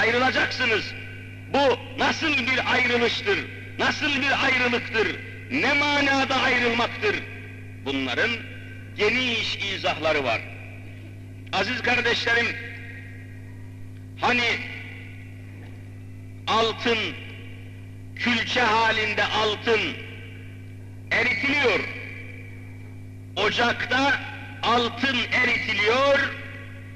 Ayrılacaksınız. Bu nasıl bir ayrılıştır? Nasıl bir ayrılıktır? Ne manada ayrılmaktır? Bunların geniş izahları var. Aziz kardeşlerim, hani altın, külçe halinde altın eritiliyor. Ocakta altın eritiliyor,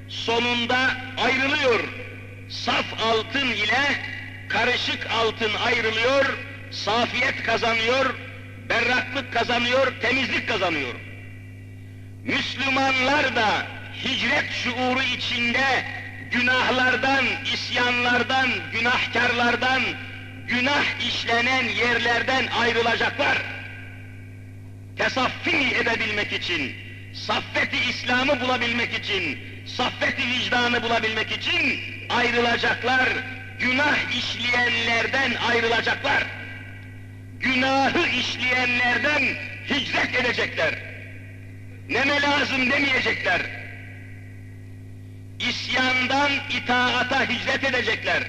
sonunda ayrılıyor. Saf altın ile karışık altın ayrılıyor, safiyet kazanıyor, berraklık kazanıyor, temizlik kazanıyor. Müslümanlar da hicret şuuru içinde günahlardan, isyanlardan, günahkarlardan, günah işlenen yerlerden ayrılacaklar. Tesaffi edebilmek için, saffeti İslam'ı bulabilmek için, saffeti vicdanı bulabilmek için ayrılacaklar. Günah işleyenlerden ayrılacaklar. Günahı işleyenlerden hicret edecekler. Neme lazım demeyecekler. İsyandan itaata hicret edecekler.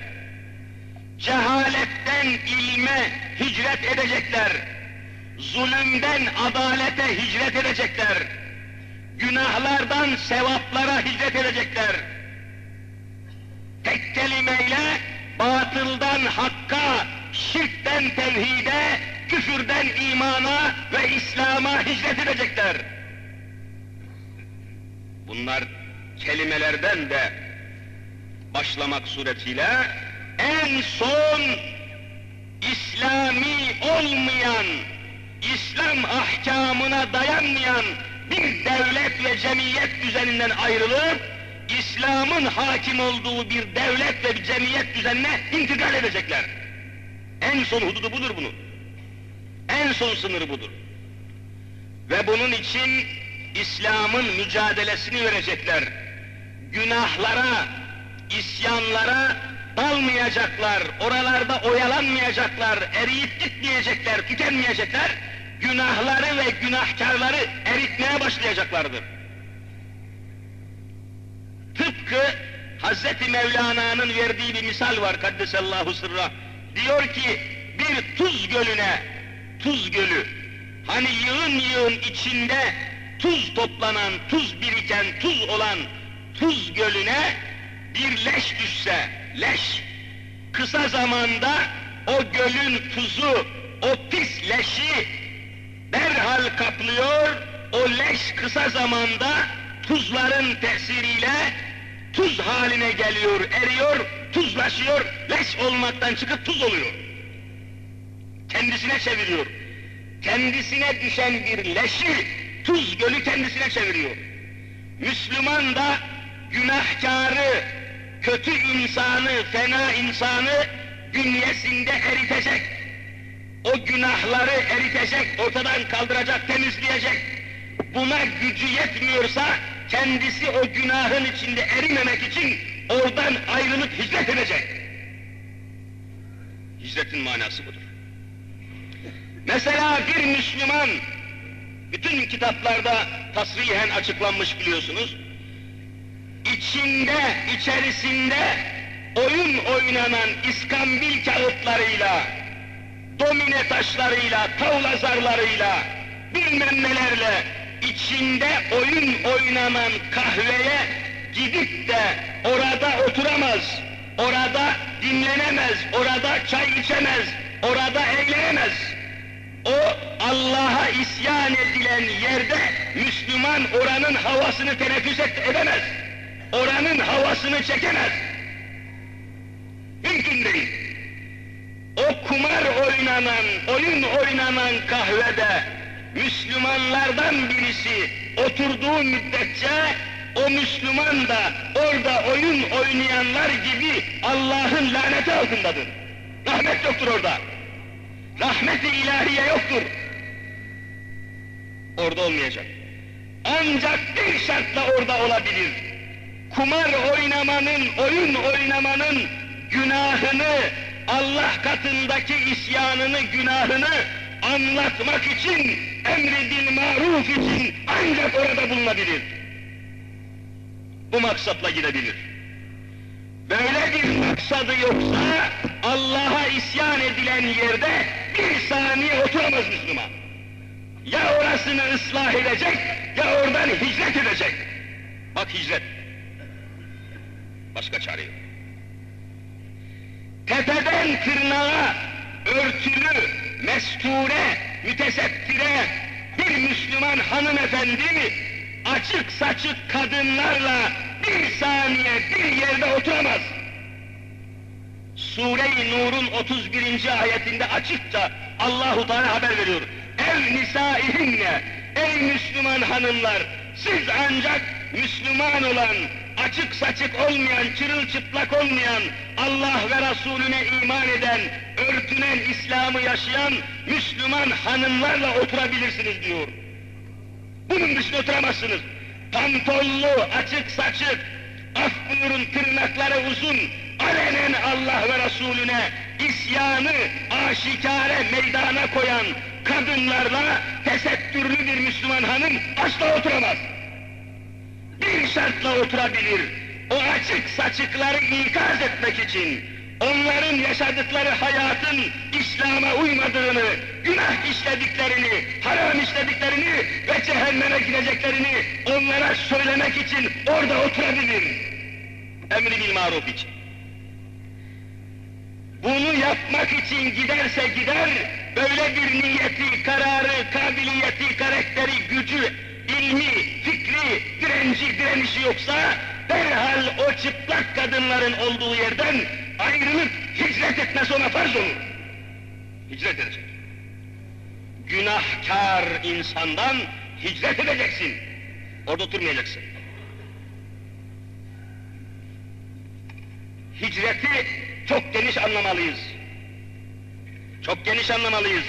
Cehaletten ilme hicret edecekler. Zulümden adalete hicret edecekler. Günahlardan sevaplara hicret edecekler. Tek kelimeyle batıldan hakka, şirkten tevhide, küfürden imana ve İslam'a hicret edecekler. Bunlar kelimelerden de başlamak suretiyle en son İslami olmayan, İslam ahkamına dayanmayan bir devlet ve cemiyet düzeninden ayrılıp İslam'ın hakim olduğu bir devlet ve bir cemiyet düzenine intikal edecekler. En son hududu budur bunun. En son sınırı budur. Ve bunun için İslam'ın mücadelesini verecekler. Günahlara, isyanlara dalmayacaklar, oralarda oyalanmayacaklar, eriyip gitmeyecekler, tükenmeyecekler. Günahları ve günahkarları eritmeye başlayacaklardır. Tıpkı Hazreti Mevlana'nın verdiği bir misal var Kaddesallahu sırra. Diyor ki bir tuz gölüne, tuz gölü, hani yığın yığın içinde tuz toplanan, tuz biriken, tuz olan tuz gölüne bir leş düşse, leş, kısa zamanda o gölün tuzu, o pis leşi derhal kaplıyor, o leş kısa zamanda tuzların tesiriyle tuz haline geliyor, eriyor, tuzlaşıyor, leş olmaktan çıkıp tuz oluyor. Kendisine çeviriyor. Kendisine düşen bir leşi tuz gölü kendisine çeviriyor. Müslüman da günahkarı, kötü insanı, fena insanı bünyesinde eritecek. O günahları eritecek, ortadan kaldıracak, temizleyecek. Buna gücü yetmiyorsa kendisi o günahın içinde erimemek için oradan ayrılıp hicret edecek. Hicretin manası budur. Mesela bir Müslüman bütün kitaplarda tasrihen açıklanmış biliyorsunuz. İçinde, içerisinde oyun oynanan iskambil kağıtlarıyla, domine taşlarıyla, tavla zarlarıyla, bilmem nelerle içinde oyun oynanan kahveye gidip de orada oturamaz, orada dinlenemez, orada çay içemez, orada eğlenemez. O Allah'a isyan edilen yerde Müslüman oranın havasını teneffüs edemez. Oranın havasını çekemez. Mümkün değil. O kumar oynanan, oyun oynanan kahvede Müslümanlardan birisi oturduğu müddetçe o Müslüman da orada oyun oynayanlar gibi Allah'ın laneti altındadır. Rahmet yoktur orada. Rahmet-i ilahiye yoktur. Orada olmayacak. Ancak bir şartla orada olabilir. Kumar oynamanın, oyun oynamanın günahını, Allah katındaki isyanını, günahını anlatmak için, emri bil maruf için ancak orada bulunabilir. Bu maksatla gidebilir. Böyle bir maksadı yoksa Allah'a isyan edilen yerde bir saniye oturamaz Müslüman. Ya orasını ıslah edecek ya oradan hicret edecek. Bak hicret. Başka çare yok. Tepeden tırnağa örtülü, mesture, mütesettire bir Müslüman hanımefendi açık saçık kadınlarla bir saniye bir yerde oturamaz. Sure-i Nur'un 31. ayetinde açıkça Allahu Teala haber veriyor. Ev nisaihinne, ey Müslüman hanımlar, siz ancak Müslüman olan, açık saçık olmayan, çırılçıplak olmayan, Allah ve Resulüne iman eden, örtünen İslam'ı yaşayan Müslüman hanımlarla oturabilirsiniz diyor. Bunun dışında oturamazsınız. Pantollu, açık saçık, af buyurun tırnakları uzun, alenen Allah ve Resulüne isyanı aşikare meydana koyan kadınlarla tesettürlü bir Müslüman hanım asla oturamaz. Şartla oturabilir. O açık saçıkları ikaz etmek için, onların yaşadıkları hayatın İslam'a uymadığını, günah işlediklerini, haram işlediklerini ve cehenneme gideceklerini onlara söylemek için orada oturabilir. Emri bil maruf için. Bunu yapmak için giderse gider, böyle bir niyeti, kararı, kabiliyeti, karakteri, gücü, ilmi, fikri, direnci, direnişi yoksa derhal o çıplak kadınların olduğu yerden ayrılıp hicret etmesi ona farz olur. Hicret edecek. Günahkar insandan hicret edeceksin. Orada oturmayacaksın. Hicreti çok geniş anlamalıyız. Çok geniş anlamalıyız.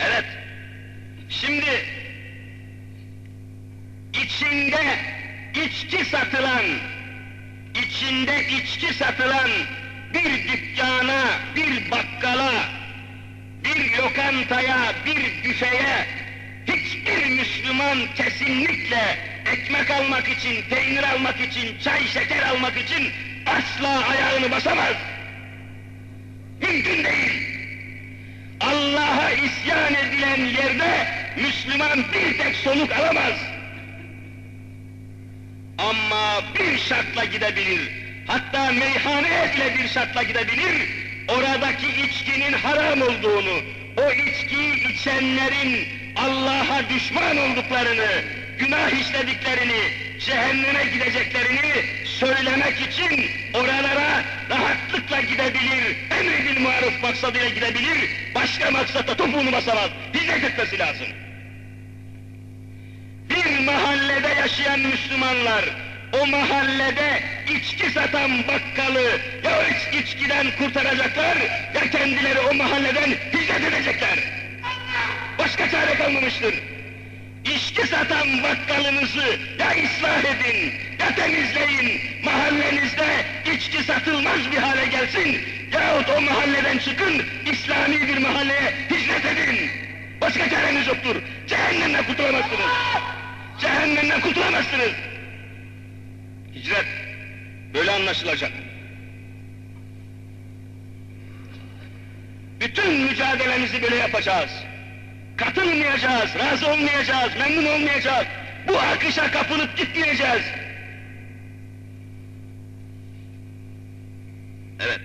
Evet. Şimdi içinde içki satılan, içinde içki satılan bir dükkana, bir bakkala, bir lokantaya, bir büfeye hiçbir Müslüman kesinlikle ekmek almak için, peynir almak için, çay şeker almak için asla ayağını basamaz. Mümkün değil. İsyan edilen yerde Müslüman bir tek soluk alamaz. Ama bir şartla gidebilir. Hatta meyhaneye bile bir şartla gidebilir. Oradaki içkinin haram olduğunu, o içkiyi içenlerin Allah'a düşman olduklarını, günah işlediklerini, cehenneme gideceklerini söylemek için oralara rahatlıkla gidebilir, emredil maruf maksadıyla gidebilir, başka maksatta topuğunu basamaz, hizmet etmesi lazım. Bir mahallede yaşayan Müslümanlar, o mahallede içki satan bakkalı ya o iç- içkiden kurtaracaklar ya kendileri o mahalleden hicret edecekler. Başka çare kalmamıştır. İçki satan bakkalınızı ya ıslah edin, ya temizleyin, mahallenizde içki satılmaz bir hale gelsin, yahut o mahalleden çıkın, İslami bir mahalleye hizmet edin. Başka çareniz yoktur. Cehennemden kurtulamazsınız. Cehennemden kurtulamazsınız. Hicret böyle anlaşılacak. Bütün mücadelemizi böyle yapacağız. Katılmayacağız, razı olmayacağız, memnun olmayacağız. Bu akışa kapılıp gitmeyeceğiz. Evet.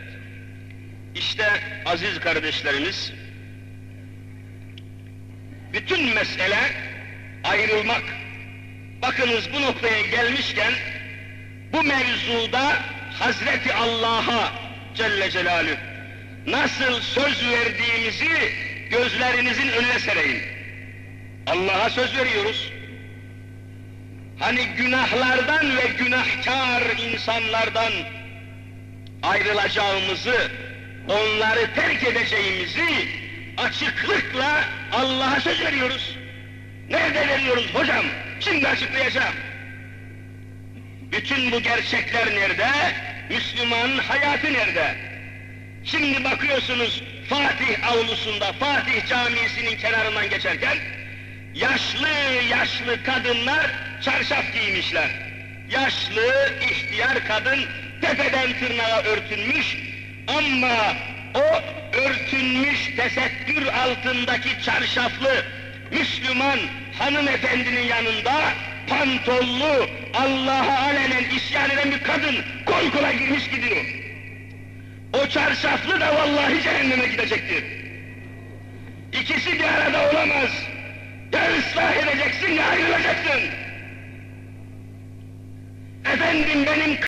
İşte aziz kardeşlerimiz, bütün mesele ayrılmak. Bakınız bu noktaya gelmişken, bu mevzuda Hazreti Allah'a Celle Celaluhu nasıl söz verdiğimizi gözlerinizin önüne sereyim. Allah'a söz veriyoruz. Hani günahlardan ve günahkar insanlardan ayrılacağımızı, onları terk edeceğimizi açıklıkla Allah'a söz veriyoruz. Nerede veriyoruz hocam? Şimdi açıklayacağım. Bütün bu gerçekler nerede? Müslümanın hayatı nerede? Şimdi bakıyorsunuz Fatih avlusunda, Fatih Camisi'nin kenarından geçerken yaşlı yaşlı kadınlar çarşaf giymişler. Yaşlı ihtiyar kadın tepeden tırnağa örtünmüş ama o örtünmüş tesettür altındaki çarşaflı Müslüman hanımefendinin yanında pantollu Allah'a alenen isyan eden bir kadın kol kola girmiş gidiyor. O çarşaflı da vallahi cehenneme gidecektir. İkisi bir arada olamaz. Ya ıslah edeceksin ya ayrılacaksın. Efendim benim